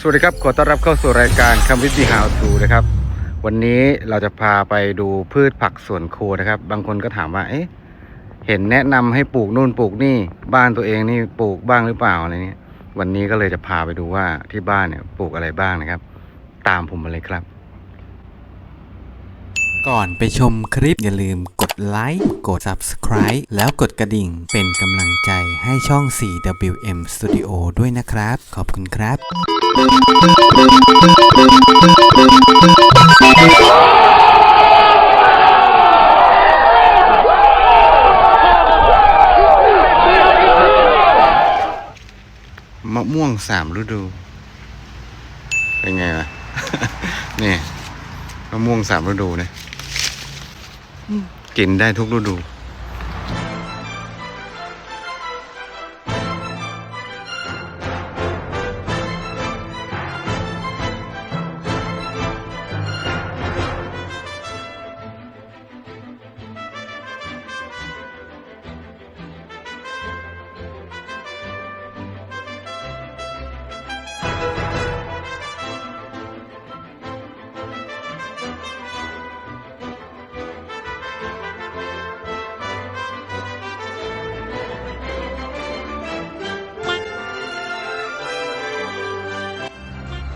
สวัสดีครับ ขอต้อนรับเข้าสู่รายการคำวิทย์ฮาวทูนะครับ วันนี้เราจะพาไปดูพืชผักสวนครัวนะครับ บางคนก็ถามว่า เอ๊ะ เห็นแนะนำให้ปลูกนู่นปลูกนี่ บ้านตัวเองนี่ปลูกบ้างหรือเปล่าอะไรเนี้ย วันนี้ก็เลยจะพาไปดูว่าที่บ้านเนี่ยปลูกอะไรบ้างนะครับ ตามผมมาเลยครับ ก่อนไปชมคลิปอย่าลืมกดไลค์ กด Subscribe แล้วกดกระดิ่งเป็นกำลังใจให้ช่อง 4WM Studio ด้วยนะครับ ขอบคุณครับ มะม่วงสามฤดู เป็นไงล่ะ นี่มะม่วงสามฤดูเนะ กินได้ทุกฤดู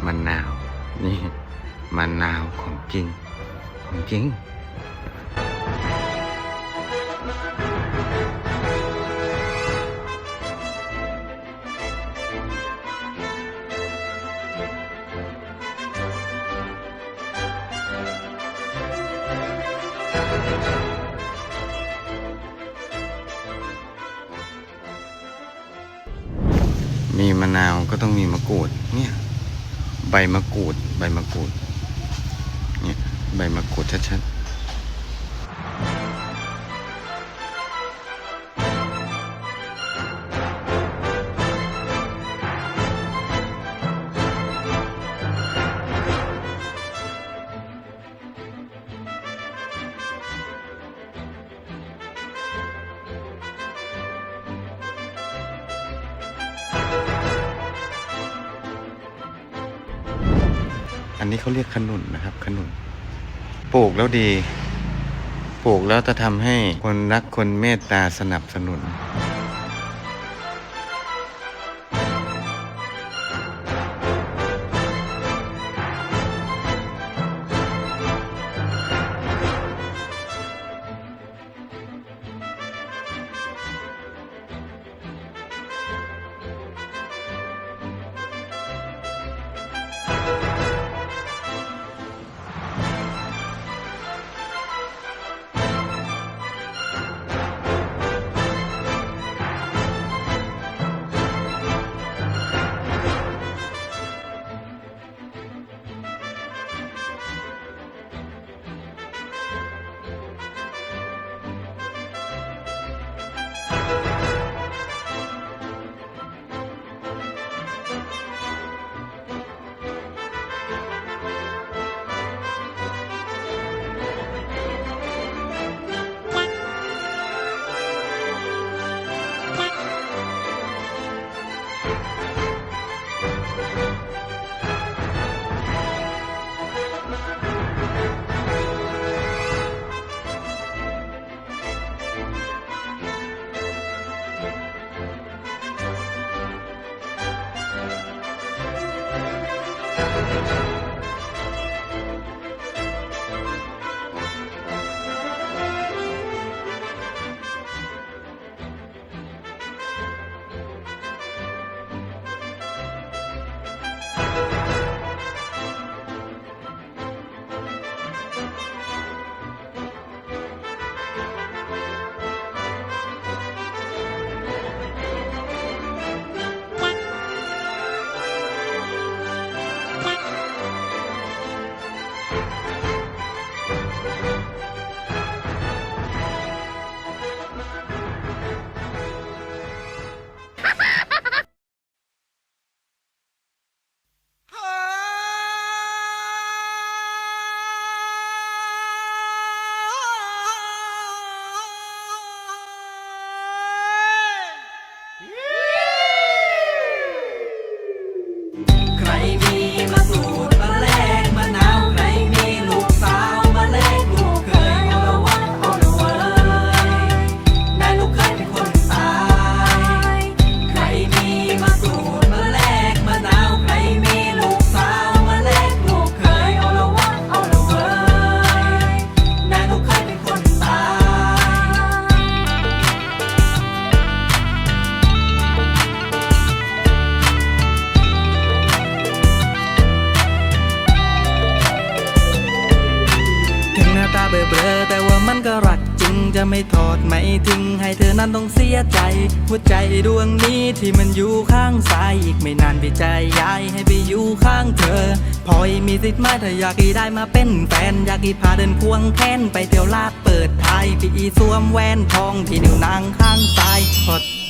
มันาว นี่มันนาวของจริง ของจริงมีมะนาวก็ต้องมีมะกรูดเนี่ย ใบมะกรูด ใบมะกรูดเนี่ยใบมะกรูดชัดๆ อันนี้เขาเรียกขนุนนะครับ ขนุน ปลูกแล้วดี ปลูกแล้วจะทำให้คนรักคนเมตตาสนับสนุน ธอ แต่ว่ามันก็รักจริงจะไม่ทอดไม่ทิ้ง ให้เธอนั้นต้องเสียใจ หัวใจดวงนี้ที่มันอยู่ข้างซ้ายอีกไม่นานพี่ใจย้ายให้ไปอยู่ข้างเธอ พอยมีสิทธิ์ไหมเธออยากให้ได้มาเป็นแฟน อยากให้พาเดินควงแขนไปเที่ยวลาดเปิดท้ายพี่อีสวมแวนทองที่นิ้วนางข้างซ้ายพอ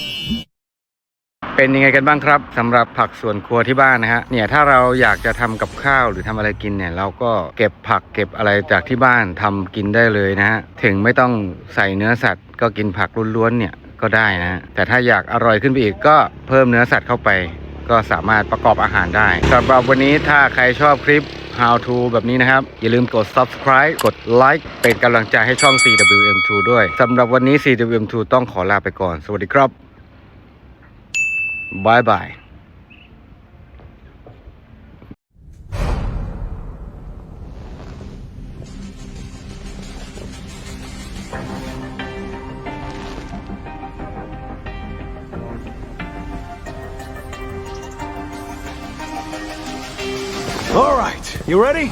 เป็นยังไงกันบ้างครับสำหรับผักสวนครัวที่บ้านนะฮะเนี่ยถ้าเราอยากจะทำกับข้าวหรือทำอะไรกินเนี่ยเราก็เก็บผักเก็บอะไรจากที่บ้านทำกินได้เลยนะฮะถึงไม่ต้องใส่เนื้อสัตว์ ก็กินผักล้วนๆเนี่ยก็ได้นะฮะแต่ถ้าอยากอร่อยขึ้นไปอีกก็เพิ่มเนื้อสัตว์เข้าไป ก็สามารถประกอบอาหารได้สำหรับวันนี้ถ้าใครชอบคลิป how to แบบนี้นะครับ อย่าลืมกด subscribe กด like เป็นกำลังใจให้ช่อง CWM2 ด้วยสำหรับวันนี้ CWM2 ต้องขอลาไปก่อน สวัสดีครับ Bye bye. All right, you ready?